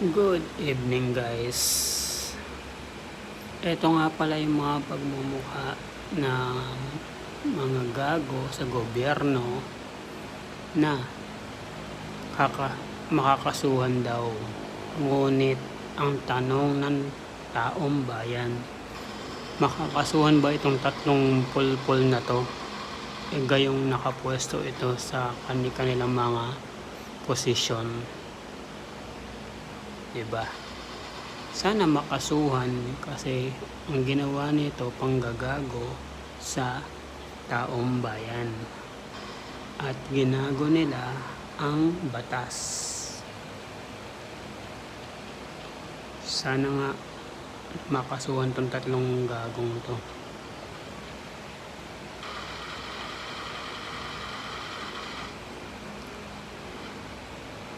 Good evening guys. Ito nga pala yung mga pagmumukha ng mga gago sa gobyerno na kaka makakasuhan daw. Ngunit ang tanong ng taong bayan, makakasuhan ba itong tatlong pulpul na to? E gayong nakapwesto ito sa kanilang mga posisyon. 'Di ba? Sana makasuhan kasi ang ginawa nito panggagago sa taong bayan. At ginago nila ang batas. Sana nga makasuhan tong tatlong gagong to.